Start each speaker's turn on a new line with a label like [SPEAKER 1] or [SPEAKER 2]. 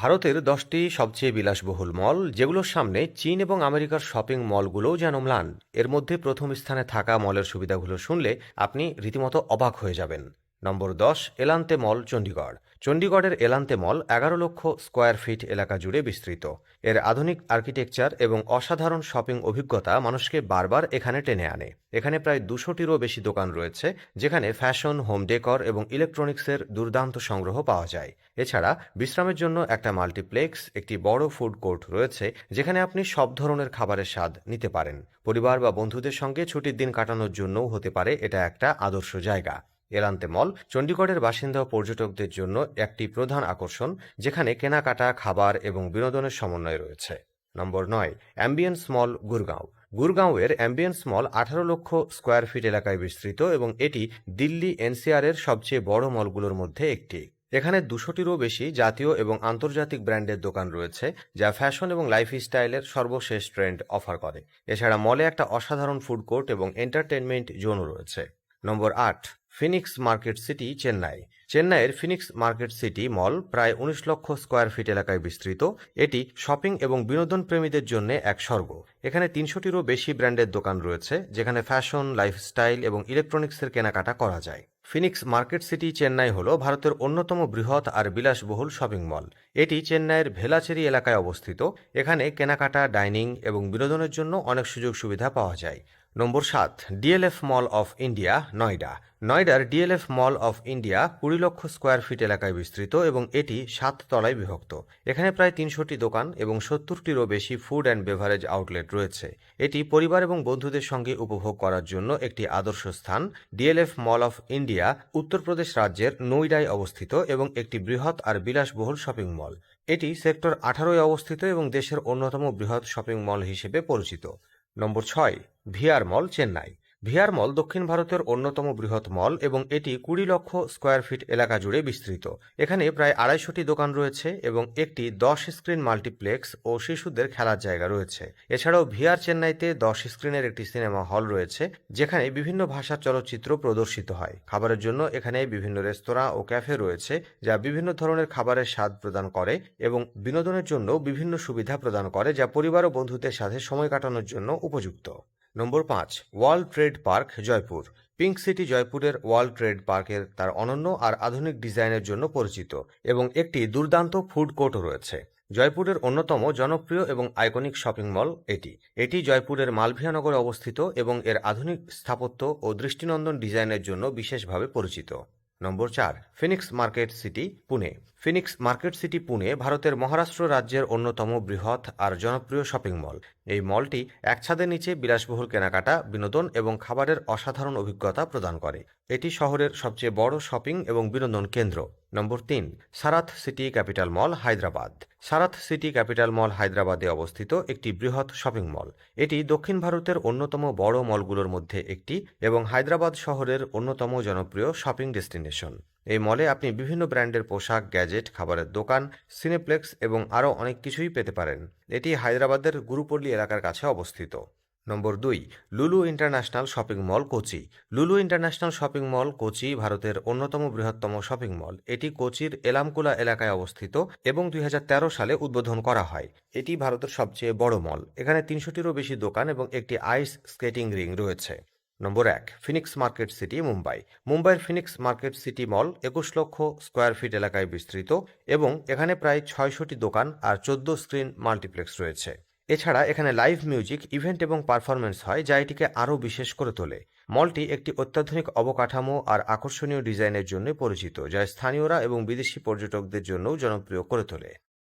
[SPEAKER 1] ভারতের দশটি সবচেয়ে বিলাসবহুল মল, যেগুলোর সামনে চীন এবং আমেরিকার শপিং মলগুলোও যেন ম্লান। এর মধ্যে প্রথম স্থানে থাকা মলের সুবিধাগুলো শুনলে আপনি রীতিমতো অবাক হয়ে যাবেন। নম্বর দশ, এলান্তে মল, চণ্ডীগড়। চণ্ডীগড়ের এলান্তে মল এগারো লক্ষ স্কোয়ার ফিট এলাকা জুড়ে বিস্তৃত। এর আধুনিক আর্কিটেকচার এবং অসাধারণ শপিং অভিজ্ঞতা মানুষকে বারবার এখানে টেনে আনে। এখানে প্রায় দুশোটিরও বেশি দোকান রয়েছে, যেখানে ফ্যাশন, হোম ডেকর এবং ইলেকট্রনিক্সের দুর্দান্ত সংগ্রহ পাওয়া যায়। এছাড়া বিশ্রামের জন্য একটা মাল্টিপ্লেক্স, একটি বড় ফুড কোর্ট রয়েছে, যেখানে আপনি সব ধরনের খাবারের স্বাদ নিতে পারেন। পরিবার বা বন্ধুদের সঙ্গে ছুটির দিন কাটানোর জন্যও হতে পারে এটা একটা আদর্শ জায়গা। এলান্তে মল, চণ্ডীগড়ের বাসিন্দা পর্যটকদের জন্য একটি প্রধান আকর্ষণ, যেখানে কেনাকাটা, খাবার এবং বিনোদনের সমন্বয় রয়েছে। নম্বর নয়, অ্যাম্বিয়েন্স মল, গুরগাঁও। গুরগাঁওয়ের অ্যাম্বিয়েন্স মল আঠারো লক্ষ স্কোয়ার ফিট এলাকায় বিস্তৃত এবং এটি দিল্লি এনসিআর এর সবচেয়ে বড় মলগুলোর মধ্যে একটি। এখানে দুশোটিরও বেশি জাতীয় এবং আন্তর্জাতিক ব্র্যান্ডের দোকান রয়েছে, যা ফ্যাশন এবং লাইফস্টাইলের সর্বশেষ ট্রেন্ড অফার করে। এছাড়া মলে একটা অসাধারণ ফুড কোর্ট এবং এন্টারটেনমেন্ট জোনও রয়েছে। নম্বর আট, ফিনিক্স মার্কেট সিটি, চেন্নাই। চেন্নাইয়ের ফিনিক্স মার্কেট সিটি মল প্রায় উনিশ লক্ষ স্কোয়ার ফিট এলাকায় বিস্তৃত। এটি শপিং এবং বিনোদন প্রেমীদের জন্য এক স্বর্গ। এখানে তিনশোটিরও বেশি ব্র্যান্ডের দোকান রয়েছে, যেখানে ফ্যাশন, লাইফস্টাইল এবং ইলেকট্রনিক্সের কেনাকাটা করা যায়। ফিনিক্স মার্কেট সিটি চেন্নাই হল ভারতের অন্যতম বৃহৎ আর বিলাসবহুল শপিং মল। এটি চেন্নাইয়ের ভেলাচেরি এলাকায় অবস্থিত। এখানে কেনাকাটা, ডাইনিং এবং বিনোদনের জন্য অনেক সুযোগ সুবিধা পাওয়া যায়। নম্বর সাত, DLF mall of India, Noida. নয়ডার DLF mall of India কুড়ি লক্ষ স্কোয়ার ফিট এলাকায় বিস্তৃত এবং এটি সাত তলায় বিভক্ত। এখানে প্রায় তিনশোটি দোকান এবং সত্তরটিরও বেশি ফুড অ্যান্ড বেভারেজ আউটলেট রয়েছে। এটি পরিবার এবং বন্ধুদের সঙ্গে উপভোগ করার জন্য একটি আদর্শ স্থান। DLF mall of India Uttar Pradesh রাজ্যের নৈডায় অবস্থিত এবং একটি বৃহৎ আর বিলাসবহুল শপিং মল। এটি সেক্টর আঠারোয় অবস্থিত এবং দেশের অন্যতম বৃহৎ শপিং মল হিসেবে পরিচিত। নম্বর ছয় VR mall Chennai. VR mall দক্ষিণ ভারতের অন্যতম বৃহৎ মল এবং এটি কুড়ি লক্ষ স্কোয়ার ফিট এলাকা জুড়ে বিস্তৃত। এখানে প্রায় আড়াইশোটি দোকান রয়েছে এবং একটি দশ স্ক্রিন মাল্টিপ্লেক্স ও শিশুদের খেলার জায়গা রয়েছে। এছাড়াও ভিআর চেন্নাইতে দশ স্ক্রিনের একটি সিনেমা হল রয়েছে, যেখানে বিভিন্ন ভাষার চলচ্চিত্র প্রদর্শিত হয়। খাবারের জন্য এখানে বিভিন্ন রেস্তোরাঁ ও ক্যাফে রয়েছে, যা বিভিন্ন ধরনের খাবারের স্বাদ প্রদান করে এবং বিনোদনের জন্য বিভিন্ন সুবিধা প্রদান করে, যা পরিবার ও বন্ধুদের সাথে সময় কাটানোর জন্য উপযুক্ত। নম্বর পাঁচ world trade park Jaipur pink city জয়পুরের ওয়ার্ল্ড ট্রেড পার্কের তার অনন্য আর আধুনিক ডিজাইনের জন্য পরিচিত এবং একটি দুর্দান্ত ফুড কোর্টও রয়েছে। জয়পুরের অন্যতম জনপ্রিয় এবং আইকনিক শপিং মল এটি। এটি জয়পুরের মালভিয়ানগরে অবস্থিত এবং এর আধুনিক স্থাপত্য ও দৃষ্টিনন্দন ডিজাইনের জন্য বিশেষভাবে পরিচিত। নম্বর চার, Phoenix market city, Pune. Phoenix market city, Pune, ভারতের মহারাষ্ট্র রাজ্যের অন্যতম বৃহৎ আর জনপ্রিয় শপিং মল। এই মলটি এক ছাদের নিচে বিলাসবহুল কেনাকাটা, বিনোদন এবং খাবারের অসাধারণ অভিজ্ঞতা প্রদান করে। এটি শহরের সবচেয়ে বড় শপিং এবং বিনোদন কেন্দ্র। নম্বর তিন, Sarath city capital mall, Hyderabad. Sarath city capital mall, হায়দ্রাবাদে অবস্থিত একটি বৃহৎ শপিং মল। এটি দক্ষিণ ভারতের অন্যতম বড় মলগুলোর মধ্যে একটি এবং হায়দ্রাবাদ শহরের অন্যতম জনপ্রিয় শপিং ডেস্টিনেশন। এই মলে আপনি বিভিন্ন ব্র্যান্ডের পোশাক গ্যাজেট খাবারের দোকান সিনেপ্লেক্স এবং আরও অনেক কিছুই পেতে পারেন। এটি হায়দ্রাবাদের গুরুপল্লী এলাকার কাছে অবস্থিত। নম্বর দুই, লুলু ইন্টারন্যাশনাল শপিং মল, কোচি। লুলু ইন্টারন্যাশনাল শপিং মল, কোচি ভারতের অন্যতম বৃহত্তম শপিং মল। এটি কোচির এলামকুলা এলাকায় অবস্থিত এবং দুই হাজার তেরো সালে উদ্বোধন করা হয়। এটি ভারতের সবচেয়ে বড় মল। এখানে তিনশোটিরও বেশি দোকান এবং একটি আইস স্কেটিং রিং রয়েছে। নম্বর এক ফিনিক্স মার্কেট সিটি মুম্বাই। মুম্বাইয়ের ফিনিক্স মার্কেট সিটি মল একুশ লক্ষ স্কোয়ার ফিট এলাকায় বিস্তৃত এবং এখানে প্রায় ছয়শটি দোকান আর চোদ্দ স্ক্রিন মাল্টিপ্লেক্স রয়েছে। এছাড়া এখানে লাইভ মিউজিক ইভেন্ট এবং পারফরমেন্স হয় যা এটিকে আরও বিশেষ করে তোলে। মলটি একটি অত্যাধুনিক অবকাঠামো আর আকর্ষণীয় ডিজাইনের জন্য পরিচিত, যা স্থানীয়রা এবং বিদেশি পর্যটকদের জন্যও জনপ্রিয় করে তোলে।